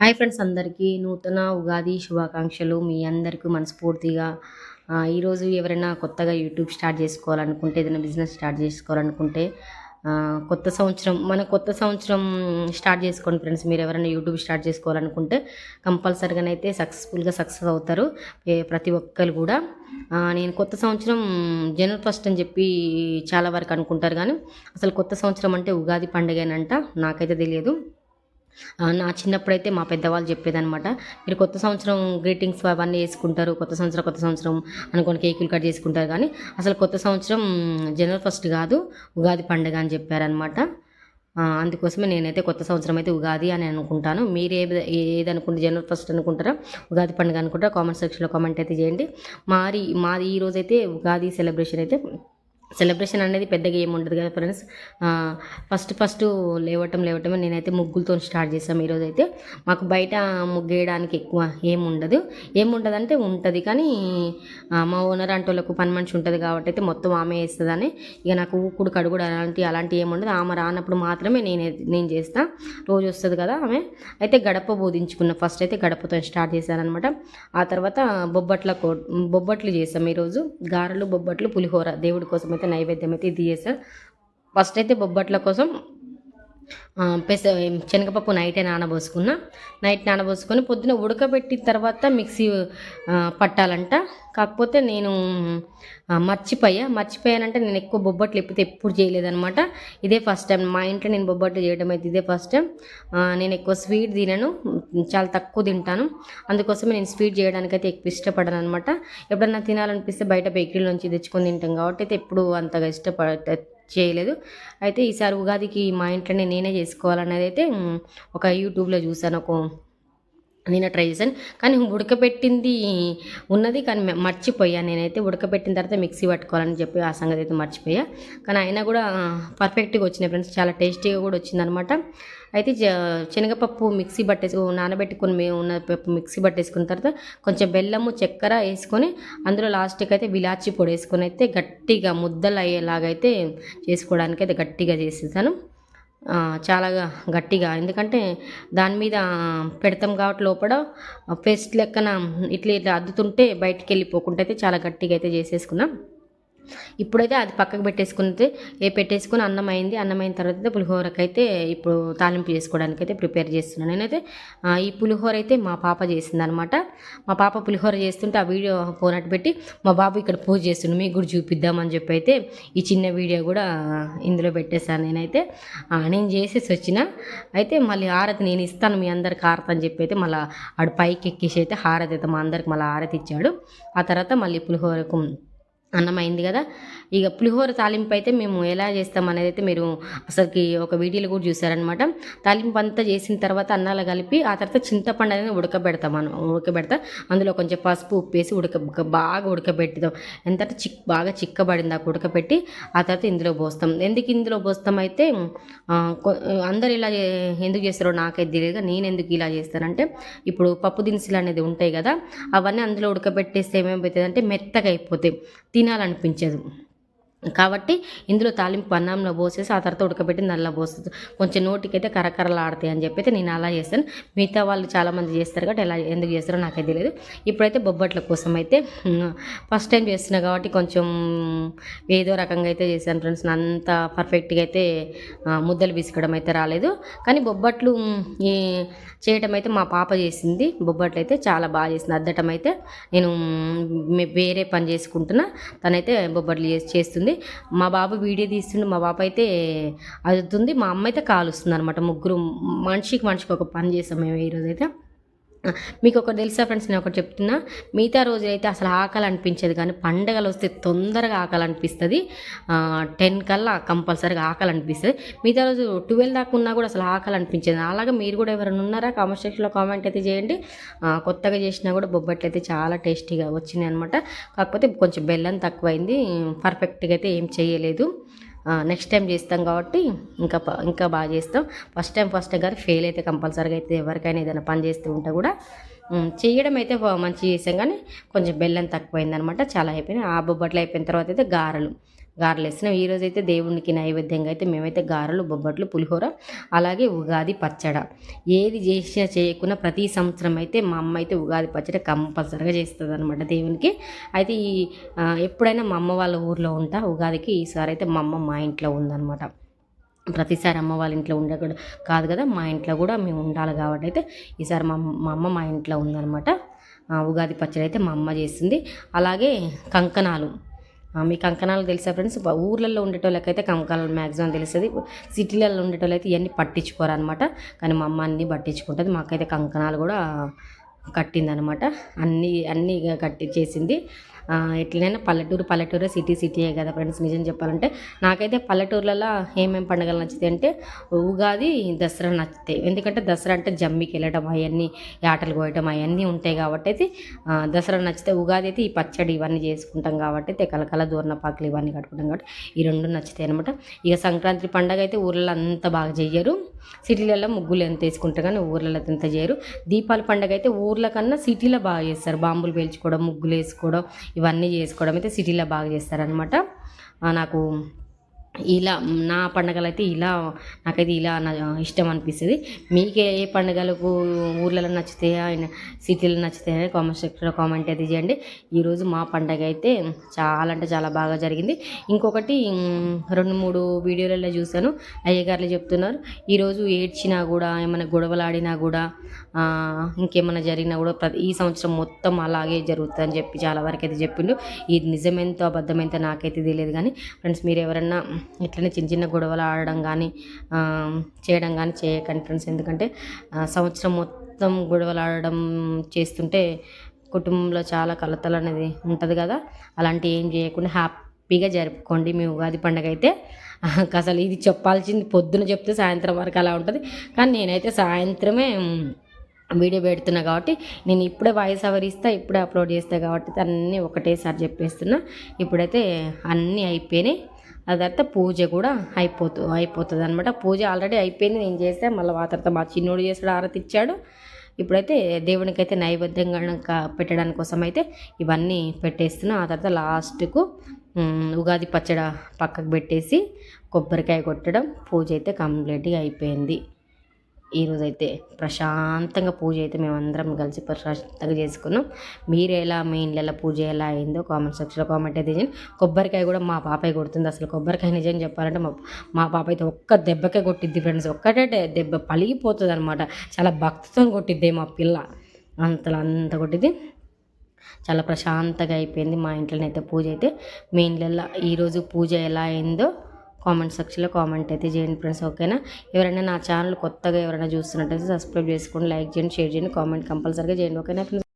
Hi friends అందరికీ నూతన ఉగాది శుభాకాంక్షలు మీ అందరికీ మనస్ఫూర్తిగా. ఈరోజు ఎవరైనా కొత్తగా యూట్యూబ్ స్టార్ట్ చేసుకోవాలనుకుంటే ఏదైనా బిజినెస్ స్టార్ట్ చేసుకోవాలనుకుంటే కొత్త సంవత్సరం మన కొత్త సంవత్సరం స్టార్ట్ చేసుకోండి ఫ్రెండ్స్. మీరు ఎవరైనా యూట్యూబ్ స్టార్ట్ చేసుకోవాలనుకుంటే కంపల్సరిగానైతే సక్సెస్ఫుల్గా సక్సెస్ అవుతారు ప్రతి ఒక్కరు కూడా. నేను కొత్త సంవత్సరం జనరల్ ఫస్ట్ అని చెప్పి చాలా వరకు అనుకుంటారు కానీ అసలు కొత్త సంవత్సరం అంటే ఉగాది పండుగేనంట నాకైతే తెలియదు. నా చిన్నప్పుడైతే మా పెద్దవాళ్ళు చెప్పేదనమాట మీరు కొత్త సంవత్సరం గ్రీటింగ్స్ అవన్నీ వేసుకుంటారు కొత్త సంవత్సరం కొత్త సంవత్సరం అనుకొని కేకులు కట్ చేసుకుంటారు కానీ అసలు కొత్త సంవత్సరం జనవరి ఫస్ట్ కాదు ఉగాది పండుగ అని చెప్పారనమాట అందుకోసమే నేనైతే కొత్త సంవత్సరం అయితే ఉగాది అని అనుకుంటాను. మీరు ఏ ఏది అనుకుంటే జనవరి ఫస్ట్ అనుకుంటారా ఉగాది పండుగ అనుకుంటారా కామెంట్ సెక్షన్లో కామెంట్ అయితే చేయండి. మాది మాది ఈ రోజైతే ఉగాది సెలబ్రేషన్ అయితే సెలబ్రేషన్ అనేది పెద్దగా ఏమి ఉండదు కదా ఫ్రెండ్స్. ఫస్ట్ ఫస్ట్ లేవటం లేవటమే నేనైతే ముగ్గులతో స్టార్ట్ చేసాం ఈరోజు అయితే. మాకు బయట ముగ్గేయడానికి ఎక్కువ ఏముండదు ఏముండదంటే అంటే ఉంటుంది కానీ మా ఓనర్ అంటే వాళ్ళకు పని మనిషి ఉంటుంది కాబట్టి అయితే మొత్తం ఆమె వేస్తుందని ఇక నాకు ఊకుడు కడుగుడు అలాంటి అలాంటి ఏముండదు ఆమె రానప్పుడు మాత్రమే నేను నేను చేస్తా. రోజు వస్తుంది కదా ఆమె. అయితే గడప బోధించుకున్న ఫస్ట్ అయితే గడపతో స్టార్ట్ చేశానమాట ఆ తర్వాత బొబ్బట్ల కో బొబ్బట్లు చేసాం ఈరోజు. గారెలు బొబ్బట్లు పులిహోర దేవుడి కోసం అయితే నైవేద్యం అయితే ఇది చేస్తారు ఫస్ట్ అయితే బొబ్బట్ల కోసం పెస శనగపప్పు నైటే నానబోసుకున్న. నైట్ నానబోసుకొని పొద్దున ఉడకబెట్టిన తర్వాత మిక్సీ పట్టాలంట. కాకపోతే నేను మర్చిపోయా. మర్చిపోయానంటే నేను ఎక్కువ బొబ్బట్లు ఎప్పితే ఎప్పుడు చేయలేదనమాట ఇదే ఫస్ట్ టైం. మా ఇంట్లో నేను బొబ్బట్లు చేయడం అయితే ఇదే ఫస్ట్ టైం. నేను ఎక్కువ స్వీట్ తినను. చాలా తక్కువ తింటాను. అందుకోసమే నేను స్వీట్ చేయడానికి అయితే ఎక్కువ ఇష్టపడను అనమాట ఎప్పుడన్నా తినాలనిపిస్తే బయట బేకరీలో నుంచి తెచ్చుకొని తింటాం కాబట్టి అయితే ఎప్పుడు అంతగా ఇష్టపడ చేయలేదు. అయితే ఈసారి ఉగాదికి మా ఇంట్లోనే నేనే చేసుకోవాలనేది అయితే ఒక యూట్యూబ్లో చూసాను ఒక నేను ట్రై చేశాను. కానీ ఉడకబెట్టింది ఉన్నది కానీ మర్చిపోయా. నేనైతే ఉడకబెట్టిన తర్వాత మిక్సీ పట్టుకోవాలని చెప్పి ఆ సంగతి అయితే మర్చిపోయా. కానీ అయినా కూడా పర్ఫెక్ట్గా వచ్చినాయి ఫ్రెండ్స్. చాలా టేస్టీగా కూడా వచ్చిందనమాట అయితే జ- శనగపప్పు మిక్సీ పట్టేసి నానబెట్టుకుని మేము ఉన్న పప్పు మిక్సీ పట్టేసుకున్న తర్వాత కొంచెం బెల్లము చక్కెర వేసుకొని అందులో లాస్ట్కి అయితే విలాచి పొడి వేసుకొని అయితే గట్టిగా ముద్దలు అయ్యేలాగైతే చేసుకోవడానికి అయితే గట్టిగా చేసేసాను. చాలా గట్టిగా. ఎందుకంటే దాని మీద పెడతాం కాబట్టి లోపల పేస్ట్ లెక్కన ఇట్లా ఇట్లా అద్దుతుంటే బయటికి వెళ్ళిపోకుండా అయితే చాలా గట్టిగా అయితే చేసేసుకున్నాం. ఇప్పుడైతే అది పక్కకు పెట్టేసుకుంటే ఏ పెట్టేసుకుని అన్నం అయింది. అన్నం అయిన తర్వాత అయితే పులిహోరకి అయితే ఇప్పుడు తాలింపు చేసుకోవడానికి అయితే ప్రిపేర్ చేస్తున్నాను. నేనైతే ఈ పులిహోర అయితే మా పాప చేసింది అనమాట మా పాప పులిహోర చేస్తుంటే ఆ వీడియో పోనట్టు పెట్టి మా బాబు ఇక్కడ పూజ చేస్తుండు మీకు కూడా చూపిద్దామని చెప్పి అయితే ఈ చిన్న వీడియో కూడా ఇందులో పెట్టేశాను నేనైతే. నేను చేసేసి వచ్చిన. అయితే మళ్ళీ హారతి నేను ఇస్తాను మీ అందరికి హారతి అని చెప్పి అయితే మళ్ళీ ఆడు పైకి ఎక్కేసి అయితే హారతి అయితే మా అందరికి మళ్ళీ హారతి ఇచ్చాడు. ఆ తర్వాత మళ్ళీ పులిహోరకు అన్నం అయింది కదా. ఇక పులిహోర తాలింపు అయితే మేము ఎలా చేస్తాం అనేది అయితే మీరు అసలుకి ఒక వీడియోలో కూడా చూసారనమాట తాలింపు అంతా చేసిన తర్వాత అన్నాలు కలిపి ఆ తర్వాత చింతపండు అనేది ఉడకబెడతాం మనం ఉడకబెడతా. అందులో కొంచెం పసుపు ఉప్పు వేసి ఉడక బాగా ఉడకబెట్టుదాం. ఎంత చిక్ బాగా చిక్కబడింది ఆ ఉడకబెట్టి ఆ తర్వాత ఇందులో పోస్తాం. ఎందుకు ఇందులో పోస్తాం అయితే అందరు ఇలా చే- ఎందుకు చేస్తారో నాకైతే తెలియదు నేను ఎందుకు ఇలా చేస్తానంటే ఇప్పుడు పప్పు దినుసులు అనేది ఉంటాయి కదా అవన్నీ అందులో ఉడకబెట్టేస్తే ఏమవుతుంది అంటే మెత్తగా అయిపోతాయి. తినాలనిపించదు. కాబట్టి ఇందులో తాలింపు అన్నంలో పోసేసి ఆ తర్వాత ఉడకబెట్టి నల్ల పోస్తుంది కొంచెం నోటికైతే కరకరలాడతాయి అని చెప్పి నేను అలా చేస్తాను. మిగతా వాళ్ళు చాలామంది చేస్తారు కాబట్టి ఎలా ఎందుకు చేస్తారో నాకైతే తెలియదు. ఇప్పుడైతే బొబ్బట్ల కోసం అయితే ఫస్ట్ టైం చేస్తున్నా కాబట్టి కొంచెం ఏదో రకంగా అయితే చేశాను ఫ్రెండ్స్ అంత పర్ఫెక్ట్గా అయితే ముద్దలు విసకడం అయితే రాలేదు. కానీ బొబ్బట్లు ఈ చేయటం అయితే మా పాప చేసింది. బొబ్బట్లు అయితే చాలా బాగా చేసింది. అద్దటం అయితే నేను వేరే పని చేసుకుంటున్నా. తనైతే బొబ్బట్లు చేసి వస్తుంది. మా బాబు వీడియో తీస్తుండే మా బాబు అయితే అదుతుంది మా అమ్మ అయితే కాలుస్తుంది అనమాట ముగ్గురు మనిషికి మనిషికి ఒక పని చేసాం మేము ఈరోజు అయితే మీకు ఒకటి తెలుసా ఫ్రెండ్స్ నేను ఒకటి చెప్తున్నా. మిగతా రోజు అయితే అసలు ఆకలి అనిపించేది కానీ పండగలు వస్తే తొందరగా ఆకలి అనిపిస్తుంది టెన్ కల్లా కంపల్సరీగా ఆకలి అనిపిస్తుంది మిగతా రోజు ట్వెల్వ్ దాకా ఉన్నా కూడా అసలు ఆకలి అనిపించేది అలాగే మీరు కూడా ఎవరైనా ఉన్నారా? కామెంట్ సెక్షన్లో కామెంట్ అయితే చేయండి. కొత్తగా చేసినా కూడా బొబ్బట్లు అయితే చాలా టేస్టీగా వచ్చినాయి అనమాట కాకపోతే కొంచెం బెల్లం తక్కువైంది. పర్ఫెక్ట్గా అయితే ఏం చేయలేదు. నెక్స్ట్ టైం చేస్తాం కాబట్టి ఇంకా ఇంకా బాగా చేస్తాం. ఫస్ట్ టైం ఫస్ట్ టైం కానీ ఫెయిల్ అయితే కంపల్సరీగా అయితే ఎవరికైనా ఏదైనా పని చేస్తూ ఉంటే కూడా చేయడం అయితే మంచిగా మంచి చేసాం కానీ కొంచెం బెల్లం తక్కువైందనమాట చాలా అయిపోయినాయి. ఆ బొబ్బట్లు అయిపోయిన తర్వాత అయితే గారెలు. గారెలు వేసినాం ఈరోజు అయితే దేవునికి నైవేద్యంగా అయితే మేమైతే గారెలు బొబ్బట్లు పులిహోర అలాగే ఉగాది పచ్చడ. ఏది చేసినా చేయకుండా ప్రతి సంవత్సరం అయితే మా అమ్మ అయితే ఉగాది పచ్చడి కంపల్సరిగా చేస్తుంది అనమాట దేవునికి. అయితే ఈ ఎప్పుడైనా మా అమ్మ వాళ్ళ ఊర్లో ఉంటా ఉగాదికి ఈసారి అయితే మా అమ్మ మా ఇంట్లో ఉందన్నమాట. ప్రతిసారి అమ్మ వాళ్ళ ఇంట్లో ఉండకూడదు కాదు కదా మా ఇంట్లో కూడా మేము ఉండాలి కాబట్టి అయితే ఈసారి మా మా అమ్మ మా ఇంట్లో ఉందన్నమాట. ఉగాది పచ్చడి అయితే మా అమ్మ చేసింది. అలాగే కంకణాలు. మీకు మీ కంకణాలు తెలుసా ఫ్రెండ్స్ ఊర్లలో ఉండేటోళ్ళకైతే కంకణాలు మ్యాక్సిమం తెలుస్తుంది. సిటీలలో ఉండేటోళ్ళైతే ఇవన్నీ పట్టించుకోరు అనమాట కానీ మా అమ్మ అన్నీ పట్టించుకుంటుంది. మాకైతే కంకణాలు కూడా కట్టిందనమాట అన్నీ అన్నీ కట్టి చేసింది ఎట్లైనా ఎట్లనైనా పల్లెటూరు పల్లెటూరే సిటీ సిటీయే కదా ఫ్రెండ్స్ నిజం చెప్పాలంటే నాకైతే పల్లెటూర్లలో ఏమేమి పండుగలు నచ్చుతాయి అంటే ఉగాది దసరా నచ్చుతాయి. ఎందుకంటే దసరా అంటే జమ్మికి వెళ్ళడం అవన్నీ ఆటలు కోయటం అవన్నీ ఉంటాయి కాబట్టి అయితే దసరా నచ్చితే ఉగాది అయితే ఈ పచ్చడి ఇవన్నీ చేసుకుంటాం కాబట్టి అయితే కలకల దూర్ణపాకులు ఇవన్నీ కట్టుకుంటాం కాబట్టి ఈ రెండు నచ్చుతాయి అనమాట ఇక సంక్రాంతి పండగ అయితే ఊర్లలో అంత బాగా చెయ్యరు. సిటీలలో ముగ్గులు ఎంత వేసుకుంటారు కానీ ఊర్లలో ఎంత చేయరు. దీపాల పండగ అయితే ఊర్ల కన్నా సిటీలో బాగా చేస్తారు. బాంబులు పేల్చుకోవడం ముగ్గులు వేసుకోవడం ఇవన్నీ చేసుకోవడం అయితే సిటీలో బాగా చేస్తారనమాట నాకు ఇలా నా పండగలు అయితే ఇలా నాకైతే ఇలా ఇష్టం అనిపిస్తుంది. మీకు ఏ పండుగలకు ఊర్లలో నచ్చుతాయా సిటీలో నచ్చుతాయా కామెంట్ సెక్షన్లో కామెంట్ అయితే చేయండి. ఈరోజు మా పండగ అయితే చాలా అంటే చాలా బాగా జరిగింది. ఇంకొకటి రెండు మూడు వీడియోలలో చూశాను. అయ్యగారులు చెప్తున్నారు ఈరోజు ఏడ్చినా కూడా ఏమైనా గొడవలాడినా కూడా ఇంకేమైనా జరిగినా కూడా ప్రతి ఈ సంవత్సరం మొత్తం అలాగే జరుగుతుందని చెప్పి చాలా వరకు అయితే చెప్పిండు. ఇది నిజమెంతో అబద్ధమైతే నాకైతే తెలియదు కానీ ఫ్రెండ్స్ మీరు ఎవరన్నా ఇట్లనే చిన్న చిన్న గొడవలు ఆడడం కానీ చేయడం కానీ చేయకండి ఫ్రెండ్స్. ఎందుకంటే సంవత్సరం మొత్తం గొడవలు ఆడడం చేస్తుంటే కుటుంబంలో చాలా కలతలు అనేది ఉంటుంది కదా. అలాంటి ఏం చేయకుండా హ్యాపీగా జరుపుకోండి. మీ ఉగాది పండుగ అయితే అసలు ఇది చెప్పాల్సింది పొద్దున చెప్తే సాయంత్రం వరకు అలా ఉంటుంది. కానీ నేనైతే సాయంత్రమే వీడియో పెడుతున్నా కాబట్టి నేను ఇప్పుడే వాయిస్ ఓవర్ ఇస్తా ఇప్పుడే అప్లోడ్ చేస్తా కాబట్టి అన్నీ ఒకటేసారి చెప్పేస్తున్నా. ఇప్పుడైతే అన్నీ అయిపోయినాయి. ఆ తర్వాత పూజ కూడా అయిపోతు అయిపోతుంది అనమాట పూజ ఆల్రెడీ అయిపోయింది. నేను చేస్తే మళ్ళీ ఆ తర్వాత మా చిన్నోడు చేసాడు ఆరతి ఇచ్చాడు. ఇప్పుడైతే దేవునికి అయితే నైవేద్యంగా క- పెట్టడానికి కోసం అయితే ఇవన్నీ పెట్టేస్తున్నా. ఆ తర్వాత లాస్ట్కు ఉగాది పచ్చడి పక్కకు పెట్టేసి కొబ్బరికాయ కొట్టడం పూజ అయితే కంప్లీట్గా అయిపోయింది. ఈరోజు అయితే ప్రశాంతంగా పూజ అయితే మేమందరం కలిసి ప్రశాంతంగా చేసుకున్నాం. మీరు ఎలా మీ ఇళ్ళలో పూజ ఎలా అయిందో కామెంట్ సెక్షన్లో కామెంట్ అయితే చేయండి. కొబ్బరికాయ కూడా మా పాపయ్య కొడుతుంది. అసలు కొబ్బరికాయ నిజం చెప్పాలంటే మా మా పాప అయితే ఒక్క దెబ్బకే కొట్టిద్ది ఫ్రెండ్స్ ఒక్కటే దెబ్బ పలిగిపోతుంది అనమాట చాలా భక్తితో కొట్టిద్ది మా పిల్ల. అంతలా అంత కొట్టిద్ది. చాలా ప్రశాంతంగా అయిపోయింది మా ఇంట్లోనైతే పూజ అయితే. మీ ఇళ్ళల్లో ఈరోజు పూజ ఎలా అయిందో కామెంట్ సెక్షన్లో కామెంట్ అయితే చేయండి ఫ్రెండ్స్ ఓకేనా? ఎవరైనా నా ఛానల్ కొత్తగా ఎవరైనా చూస్తున్నట్టయితే సబ్స్క్రైబ్ చేసుకోండి లైక్ చేయండి షేర్ చేయండి కామెంట్ కంపల్సరీగా చేయండి ఓకేనా ఫ్రెండ్స్?